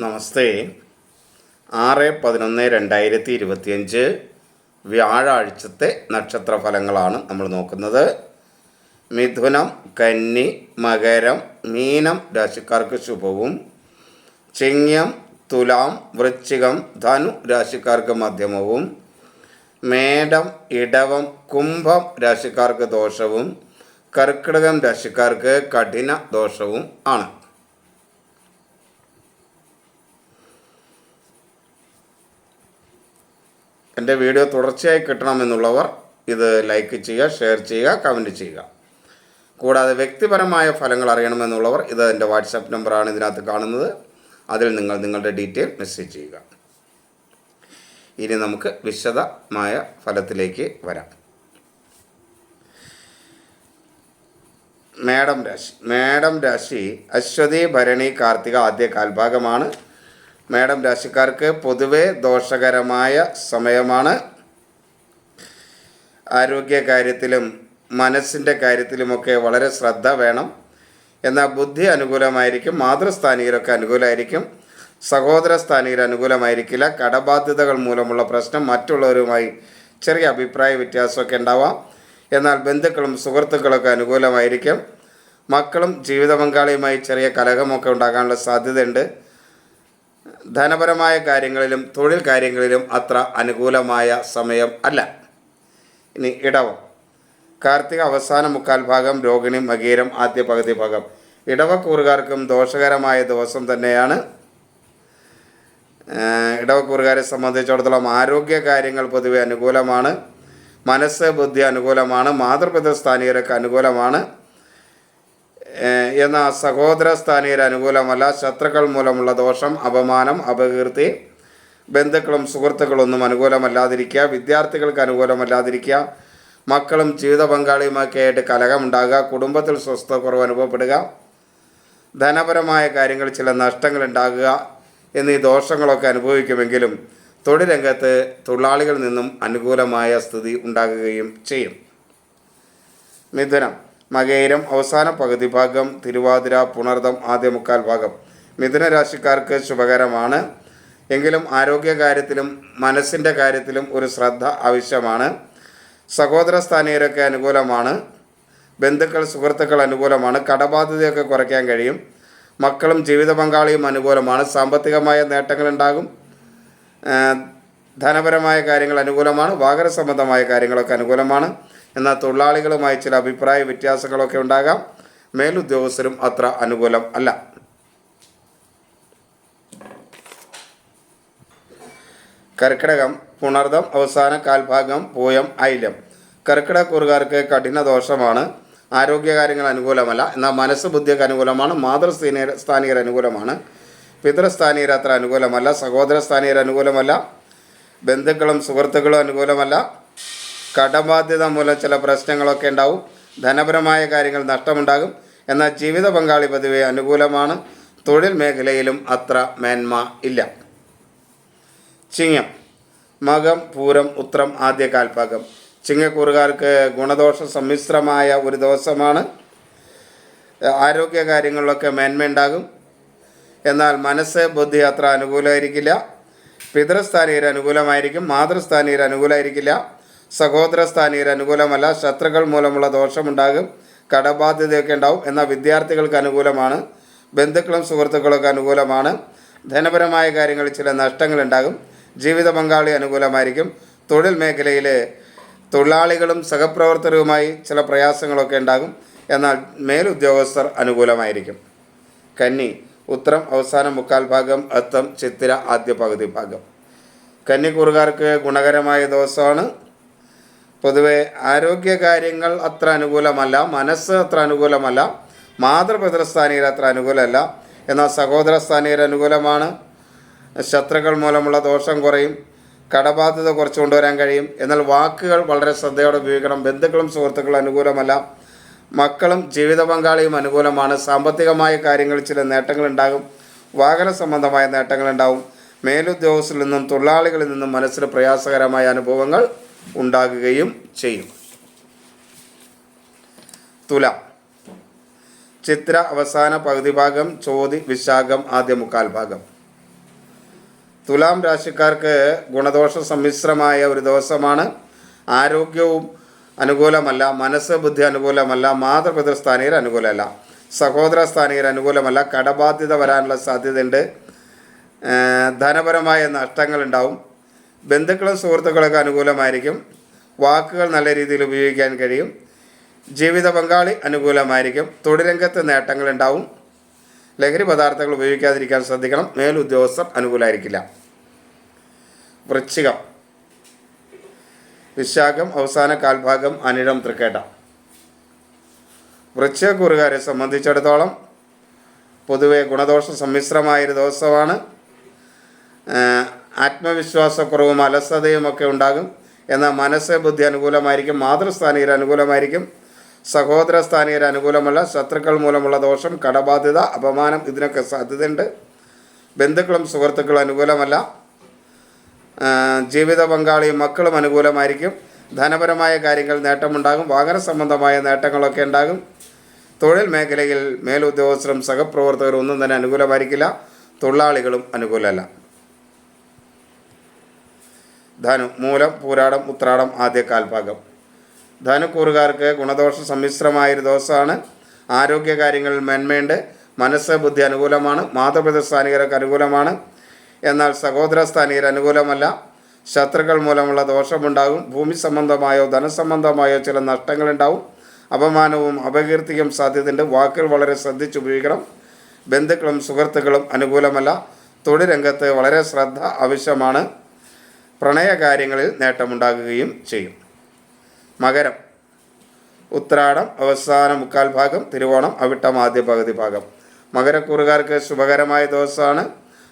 നമസ്തേ. ആറ് പതിനൊന്ന് രണ്ടായിരത്തി ഇരുപത്തിയഞ്ച് വ്യാഴാഴ്ചത്തെ നക്ഷത്രഫലങ്ങളാണ് നമ്മൾ നോക്കുന്നത്. മിഥുനം കന്നി മകരം മീനം രാശിക്കാർക്ക് ശുഭവും. ചിങ്ങം തുലാം വൃശ്ചികം ധനു രാശിക്കാർക്ക് മധ്യമവും. മേടം ഇടവം കുംഭം രാശിക്കാർക്ക് ദോഷവും. കർക്കിടകം രാശിക്കാർക്ക് കഠിന ദോഷവും ആണ്. എന്റെ വീഡിയോ തുടർച്ചയായി കിട്ടണമെന്നുള്ളവർ ഇത് ലൈക്ക് ചെയ്യുക ഷെയർ ചെയ്യുക കമന്റ് ചെയ്യുക. കൂടാതെ വ്യക്തിപരമായ ഫലങ്ങൾ അറിയണമെന്നുള്ളവർ ഇത് എന്റെ വാട്സാപ്പ് നമ്പറാണ് ഇതിനകത്ത് കാണുന്നത്. അതിൽ നിങ്ങൾ നിങ്ങളുടെ ഡീറ്റെയിൽ മെസ്സേജ് ചെയ്യുക. ഇനി നമുക്ക് വിശദമായ ഫലത്തിലേക്ക് വരാം. മേഡം രാശി. മേഡം രാശി അശ്വതി ഭരണി കാർത്തിക ആദ്യ കാൽഭാഗമാണ്. മേടം രാശിക്കാർക്ക് പൊതുവെ ദോഷകരമായ സമയമാണ്. ആരോഗ്യ കാര്യത്തിലും മനസ്സിന്റെ കാര്യത്തിലുമൊക്കെ വളരെ ശ്രദ്ധ വേണം. എന്നാൽ ബുദ്ധി അനുകൂലമായിരിക്കും മാതൃസ്ഥാനീയരൊക്കെ അനുകൂലമായിരിക്കും. സഹോദര സ്ഥാനീയർ അനുകൂലമായിരിക്കില്ല. കടബാധ്യതകൾ മൂലമുള്ള പ്രശ്നം മറ്റുള്ളവരുമായി ചെറിയ അഭിപ്രായ വ്യത്യാസമൊക്കെ ഉണ്ടാവാം. എന്നാൽ ബന്ധുക്കളും സുഹൃത്തുക്കളൊക്കെ അനുകൂലമായിരിക്കും. മക്കളും ജീവിത പങ്കാളിയുമായി ചെറിയ കലഹമൊക്കെ ഉണ്ടാകാനുള്ള സാധ്യതയുണ്ട്. ധനപരമായ കാര്യങ്ങളിലും തൊഴിൽ കാര്യങ്ങളിലും അത്ര അനുകൂലമായ സമയം അല്ല. ഇനി ഇടവം. കാർത്തിക അവസാന മുക്കാൽ ഭാഗം രോഹിണി മകീരം ആദ്യ പകുതി ഭാഗം. ഇടവക്കൂറുകാർക്കും ദോഷകരമായ ദിവസം തന്നെയാണ്. ഇടവക്കൂറുകാരെ സംബന്ധിച്ചിടത്തോളം ആരോഗ്യ കാര്യങ്ങൾ പൊതുവെ അനുകൂലമാണ്. മനസ്സ് ബുദ്ധി അനുകൂലമാണ്. മാതൃപിതൃ സ്ഥാനീയരൊക്കെ അനുകൂലമാണ്. ഏഹ് എന്നാൽ സഹോദര സ്ഥാനീയർ അനുകൂലമല്ല ശത്രുക്കൾ മൂലമുള്ള ദോഷം അപമാനം അപകീർത്തി ബന്ധുക്കളും സുഹൃത്തുക്കളൊന്നും അനുകൂലമല്ലാതിരിക്കുക വിദ്യാർത്ഥികൾക്ക് അനുകൂലമല്ലാതിരിക്കുക മക്കളും ജീവിത പങ്കാളിയുമൊക്കെ ആയിട്ട് കലഹമുണ്ടാകുക കുടുംബത്തിൽ സ്വസ്ഥക്കുറവ് അനുഭവപ്പെടുക ധനപരമായ കാര്യങ്ങൾ ചില നഷ്ടങ്ങൾ ഉണ്ടാകുക എന്നീ ദോഷങ്ങളൊക്കെ അനുഭവിക്കുമെങ്കിലും തൊഴിൽ രംഗത്ത് തൊഴിലാളികളിൽ നിന്നും അനുകൂലമായ സ്ഥിതി ഉണ്ടാകുകയും ചെയ്യും. മിഥുനം. മകയിരം അവസാന പകുതി ഭാഗം തിരുവാതിര പുണർദം ആദ്യ മുക്കാൽ ഭാഗം. മിഥുന രാശിക്കാർക്ക് ശുഭകരമാണ്. എങ്കിലും ആരോഗ്യ കാര്യത്തിലും മനസ്സിന്റെ കാര്യത്തിലും ഒരു ശ്രദ്ധ ആവശ്യമാണ്. സഹോദര സ്ഥാനീയരൊക്കെ അനുകൂലമാണ്. ബന്ധുക്കൾ സുഹൃത്തുക്കൾ അനുകൂലമാണ്. കടബാധ്യതയൊക്കെ കുറയ്ക്കാൻ കഴിയും. മക്കളും ജീവിത പങ്കാളിയും അനുകൂലമാണ്. സാമ്പത്തികമായ നേട്ടങ്ങളുണ്ടാകും ധനപരമായ കാര്യങ്ങൾ അനുകൂലമാണ്. വാഹന സംബന്ധമായ കാര്യങ്ങളൊക്കെ അനുകൂലമാണ്. എന്നാൽ തൊഴിലാളികളുമായി ചില അഭിപ്രായ വ്യത്യാസങ്ങളൊക്കെ ഉണ്ടാകാം. മേലുദ്യോഗസ്ഥരും അത്ര അനുകൂലം അല്ല. കർക്കിടകം പുണർദം അവസാന കാൽഭാഗം പൂയം ഐലം കർക്കിടകൂറുകാർക്ക് കഠിന ദോഷമാണ്. ആരോഗ്യകാര്യങ്ങൾ അനുകൂലമല്ല. എന്നാൽ മനസ്സ് ബുദ്ധിയൊക്കെ അനുകൂലമാണ്. മാതൃസ്ഥാനീയർ സ്ഥാനീയർ അനുകൂലമാണ്. പിതൃസ്ഥാനീയർ അത്ര അനുകൂലമല്ല. സഹോദര സ്ഥാനീയർ അനുകൂലമല്ല. ബന്ധുക്കളും സുഹൃത്തുക്കളും അനുകൂലമല്ല. കടബാധ്യത മൂലം ചില പ്രശ്നങ്ങളൊക്കെ ഉണ്ടാവും. ധനപരമായ കാര്യങ്ങൾ നഷ്ടമുണ്ടാകും. എന്നാൽ ജീവിത പങ്കാളി പതിവെ അനുകൂലമാണ്. തൊഴിൽ മേഖലയിലും അത്ര മേന്മ ഇല്ല. ചിങ്ങം. മകം പൂരം ഉത്രം ആദ്യ കാൽഭാഗം. ചിങ്ങക്കൂറുകാർക്ക് ഗുണദോഷ സമ്മിശ്രമായ ഒരു ദിവസമാണ്. ആരോഗ്യ കാര്യങ്ങളിലൊക്കെ മേന്മയുണ്ടാകും. എന്നാൽ മനസ്സ് ബുദ്ധി അത്ര അനുകൂലമായിരിക്കില്ല. പിതൃസ്ഥാനീയർ അനുകൂലമായിരിക്കും. മാതൃസ്ഥാനീയർ അനുകൂലമായിരിക്കില്ല. സഹോദര സ്ഥാനീയർ അനുകൂലമല്ല ശത്രുക്കൾ മൂലമുള്ള ദോഷമുണ്ടാകും കടബാധ്യതയൊക്കെ ഉണ്ടാവും എന്നാൽ വിദ്യാർത്ഥികൾക്ക് അനുകൂലമാണ് ബന്ധുക്കളും സുഹൃത്തുക്കളൊക്കെ അനുകൂലമാണ്. ധനപരമായ കാര്യങ്ങളിൽ ചില നഷ്ടങ്ങളുണ്ടാകും ജീവിത പങ്കാളി അനുകൂലമായിരിക്കും. തൊഴിൽ മേഖലയിൽ തൊഴിലാളികളും സഹപ്രവർത്തകരുമായി ചില പ്രയാസങ്ങളൊക്കെ ഉണ്ടാകും. എന്നാൽ മേലുദ്യോഗസ്ഥർ അനുകൂലമായിരിക്കും. കന്നി ഉത്തരം അവസാന മുക്കാൽ ഭാഗം അത്തം ചിത്തിര ആദ്യ പകുതി ഭാഗം. കന്നിക്കൂറുകാർക്ക് ഗുണകരമായ ദിവസമാണ്. പൊതുവെ ആരോഗ്യ കാര്യങ്ങൾ അത്ര അനുകൂലമല്ല മനസ്സ് അത്ര അനുകൂലമല്ല മാതൃപിതൃസ്ഥാനീയർ അത്ര അനുകൂലമല്ല. എന്നാൽ സഹോദരസ്ഥാനീയർ അനുകൂലമാണ്. ശത്രുക്കൾ മൂലമുള്ള ദോഷം കുറയും കടബാധ്യത കുറച്ച് കൊണ്ടുവരാൻ കഴിയും. എന്നാൽ വാക്കുകൾ വളരെ ശ്രദ്ധയോടെ ഉപയോഗിക്കണം. ബന്ധുക്കളും സുഹൃത്തുക്കളും അനുകൂലമല്ല. മക്കളും ജീവിത പങ്കാളിയും അനുകൂലമാണ്. സാമ്പത്തികമായ കാര്യങ്ങളിൽ ചില നേട്ടങ്ങളുണ്ടാകും വാഹന സംബന്ധമായ നേട്ടങ്ങളുണ്ടാവും മേലുദ്യോഗസ്ഥരിൽ നിന്നും തൊഴിലാളികളിൽ നിന്നും മനസ്സിന് പ്രയാസകരമായ അനുഭവങ്ങൾ ഉണ്ടാകുകയും ചെയ്യും. തുല. ചിത്ര അവസാന പകുതി ഭാഗം ചോതി വിശാഖം ആദ്യ മുക്കാൽ ഭാഗം. തുലാം രാശിക്കാർക്ക് ഗുണദോഷ സമ്മിശ്രമായ ഒരു ദിവസമാണ്. ആരോഗ്യവും അനുകൂലമല്ല മനസ്സ് ബുദ്ധി അനുകൂലമല്ല മാതൃപിതൃസ്ഥാനീയർ അനുകൂലമല്ല സഹോദര സ്ഥാനീയർ അനുകൂലമല്ല കടബാധ്യത വരാനുള്ള സാധ്യതയുണ്ട്. ധനപരമായ നഷ്ടങ്ങളുണ്ടാവും. ബന്ധുക്കളും സുഹൃത്തുക്കളൊക്കെ അനുകൂലമായിരിക്കും. വാക്കുകൾ നല്ല രീതിയിൽ ഉപയോഗിക്കാൻ കഴിയും. ജീവിത പങ്കാളി അനുകൂലമായിരിക്കും. തൊഴിലംഗത്ത് നേട്ടങ്ങൾ ഉണ്ടാവും ലഹരി പദാർത്ഥങ്ങൾ ഉപയോഗിക്കാതിരിക്കാൻ ശ്രദ്ധിക്കണം. മേലുദ്യോഗസ്ഥർ അനുകൂലമായിരിക്കില്ല. വൃശ്ചികം. വിശാഖം അവസാന കാൽഭാഗം അനിഴം തൃക്കേട്ട. വൃശ്ചികക്കുറുകാരെ സംബന്ധിച്ചിടത്തോളം പൊതുവെ ഗുണദോഷ സമ്മിശ്രമായൊരു ദിവസമാണ്. ആത്മവിശ്വാസക്കുറവും അലസതയും ഒക്കെ ഉണ്ടാകും. എന്നാൽ മനസ്സ് ബുദ്ധി അനുകൂലമായിരിക്കും മാതൃസ്ഥാനീയർ അനുകൂലമായിരിക്കും സഹോദര സ്ഥാനീയർ അനുകൂലമല്ല ശത്രുക്കൾ മൂലമുള്ള ദോഷം കടബാധ്യത അപമാനം ഇതിനൊക്കെ സാധ്യതയുണ്ട്. ബന്ധുക്കളും സുഹൃത്തുക്കളും അനുകൂലമല്ല. ജീവിത പങ്കാളിയും മക്കളും അനുകൂലമായിരിക്കും. ധനപരമായ കാര്യങ്ങൾ നേട്ടമുണ്ടാകും വാഹന സംബന്ധമായ നേട്ടങ്ങളൊക്കെ ഉണ്ടാകും. തൊഴിൽ മേഖലയിൽ മേലുദ്യോഗസ്ഥരും സഹപ്രവർത്തകരും ഒന്നും തന്നെ അനുകൂലമായിരിക്കില്ല തൊഴിലാളികളും അനുകൂലമല്ല. ധനു മൂലം പൂരാടം ഉത്രാടം ആദ്യ കാൽഭാഗം. ധനുക്കൂറുകാർക്ക് ഗുണദോഷ സമ്മിശ്രമായൊരു ദിവസമാണ് ആരോഗ്യകാര്യങ്ങളിൽ മേന്മയുണ്ട്. മനസ്സ് ബുദ്ധി അനുകൂലമാണ്. മാതൃപിതൃസ്ഥാനികർക്ക് അനുകൂലമാണ്. എന്നാൽ സഹോദര സ്ഥാനികർ അനുകൂലമല്ല. ശത്രുക്കൾ മൂലമുള്ള ദോഷമുണ്ടാകും. ഭൂമി സംബന്ധമായോ ധനസംബന്ധമായോ ചില നഷ്ടങ്ങളുണ്ടാവും. അപമാനവും അപകീർത്തിയും സാധ്യതയുണ്ട്. വാക്കുകൾ വളരെ ശ്രദ്ധിച്ചുപയോഗിക്കണം ബന്ധുക്കളും സുഹൃത്തുക്കളും അനുകൂലമല്ല. തൊഴിൽ രംഗത്ത് വളരെ ശ്രദ്ധ ആവശ്യമാണ്. പ്രണയകാര്യങ്ങളിൽ നേട്ടമുണ്ടാകുകയും ചെയ്യും. മകരം. ഉത്രാടം അവസാന മുക്കാൽ ഭാഗം തിരുവോണം അവിട്ടം ആദ്യ പകുതി ഭാഗം. മകരക്കൂറുകാർക്ക് ശുഭകരമായ ദിവസമാണ്.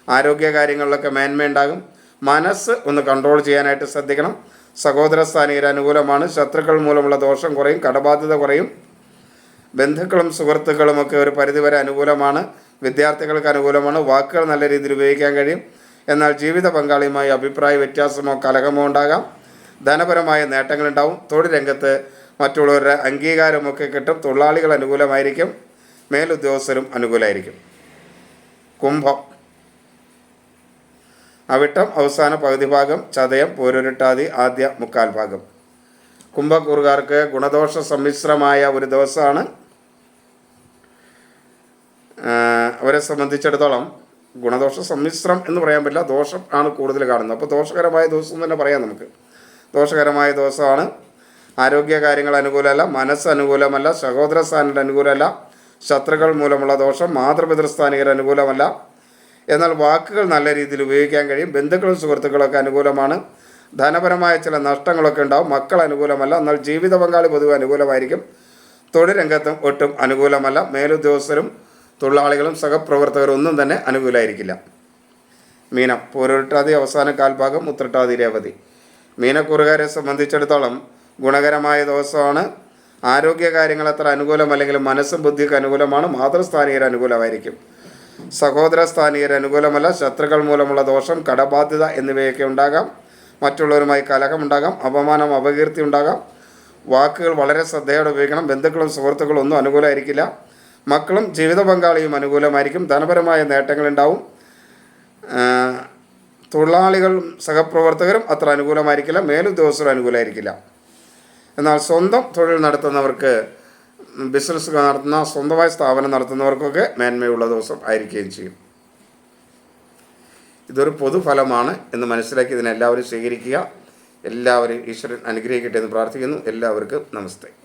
ആരോഗ്യകാര്യങ്ങളിലൊക്കെ മേന്മയുണ്ടാകും. മനസ്സ് ഒന്ന് കൺട്രോൾ ചെയ്യാനായിട്ട് ശ്രദ്ധിക്കണം. സഹോദര സ്ഥാനീയർ അനുകൂലമാണ്. ശത്രുക്കൾ മൂലമുള്ള ദോഷം കുറയും കടബാധ്യത കുറയും. ബന്ധുക്കളും സുഹൃത്തുക്കളുമൊക്കെ ഒരു പരിധിവരെ അനുകൂലമാണ്. വിദ്യാർത്ഥികൾക്ക് അനുകൂലമാണ്. വാക്കുകൾ നല്ല രീതിയിൽ ഉപയോഗിക്കാൻ കഴിയും. എന്നാൽ ജീവിത പങ്കാളിയുമായി അഭിപ്രായ വ്യത്യാസമോ കലഹമോ ഉണ്ടാകാം. ധനപരമായ നേട്ടങ്ങളുണ്ടാവും. തൊഴിൽ രംഗത്ത് മറ്റുള്ളവരുടെ അംഗീകാരമൊക്കെ കിട്ടും. തൊഴിലാളികൾ അനുകൂലമായിരിക്കും. മേലുദ്യോഗസ്ഥരും അനുകൂലമായിരിക്കും. കുംഭം. അവിട്ടം അവസാന പകുതി ഭാഗം ചതയം പോരുരുട്ടാതി ആദ്യ മുക്കാൽ ഭാഗം. കുംഭക്കൂറുകാർക്ക് ഗുണദോഷ സമ്മിശ്രമായ ഒരു ദിവസമാണ്. അവരെ സംബന്ധിച്ചിടത്തോളം ഗുണദോഷ സമ്മിശ്രം എന്ന് പറയാൻ പറ്റില്ല. ദോഷം ആണ് കൂടുതൽ കാണുന്നത്. അപ്പോൾ ദോഷകരമായ ദിവസം തന്നെ പറയാം നമുക്ക്. ദോഷകരമായ ദിവസമാണ്. ആരോഗ്യ കാര്യങ്ങൾ അനുകൂലമല്ല മനസ്സ് അനുകൂലമല്ല സഹോദര സ്ഥാനങ്ങൾ അനുകൂലമല്ല ശത്രുക്കൾ മൂലമുള്ള ദോഷം മാതൃപിതൃസ്ഥാനികർ അനുകൂലമല്ല. എന്നാൽ വാക്കുകൾ നല്ല രീതിയിൽ ഉപയോഗിക്കാൻ കഴിയും. ബന്ധുക്കളും സുഹൃത്തുക്കളൊക്കെ അനുകൂലമാണ്. ധനപരമായ ചില നഷ്ടങ്ങളൊക്കെ ഉണ്ടാവും. മക്കൾ അനുകൂലമല്ല. എന്നാൽ ജീവിത പങ്കാളി പൊതുവെ അനുകൂലമായിരിക്കും. തൊഴിൽ രംഗത്തും ഒട്ടും അനുകൂലമല്ല. മേലുദ്യോഗസ്ഥരും തൊഴിലാളികളും സഹപ്രവർത്തകരും ഒന്നും തന്നെ അനുകൂലമായിരിക്കില്ല മീനം പൂരുട്ടാതി അവസാന കാൽഭാഗം ഉത്രട്ടാതി രേവതി. മീനക്കുറുകാരെ സംബന്ധിച്ചിടത്തോളം ഗുണകരമായ ദിവസമാണ്. ആരോഗ്യ കാര്യങ്ങൾ അത്ര അനുകൂലമല്ലെങ്കിലും മനസ്സും ബുദ്ധിക്ക് അനുകൂലമാണ്. മാതൃസ്ഥാനീയർ അനുകൂലമായിരിക്കും. സഹോദര സ്ഥാനീയർ അനുകൂലമല്ല. ശത്രുക്കൾ മൂലമുള്ള ദോഷം കടബാധ്യത എന്നിവയൊക്കെ ഉണ്ടാകാം. മറ്റുള്ളവരുമായി കലഹമുണ്ടാകാം അപമാനം അപകീർത്തി ഉണ്ടാകാം. വാക്കുകൾ വളരെ ശ്രദ്ധയോടെ ഉപയോഗിക്കണം. ബന്ധുക്കളും സുഹൃത്തുക്കളും ഒന്നും അനുകൂലമായിരിക്കില്ല. മക്കളും ജീവിത പങ്കാളിയും അനുകൂലമായിരിക്കും. ധനപരമായ നേട്ടങ്ങളുണ്ടാവും തൊഴിലാളികളും സഹപ്രവർത്തകരും അത്ര അനുകൂലമായിരിക്കില്ല. മേലുദ്യോഗസ്ഥരും അനുകൂലമായിരിക്കില്ല. എന്നാൽ സ്വന്തം തൊഴിൽ നടത്തുന്നവർക്ക് ബിസിനസ് നടത്തുന്ന സ്വന്തമായ സ്ഥാപനം നടത്തുന്നവർക്കൊക്കെ മേന്മയുള്ള ദിവസം ആയിരിക്കുകയും ചെയ്യും. ഇതൊരു പൊതുഫലമാണ് എന്ന് മനസ്സിലാക്കി ഇതിനെല്ലാവരും സ്വീകരിക്കുക. എല്ലാവരും ഈശ്വരൻ അനുഗ്രഹിക്കട്ടെ എന്ന് പ്രാർത്ഥിക്കുന്നു. എല്ലാവർക്കും നമസ്തേ.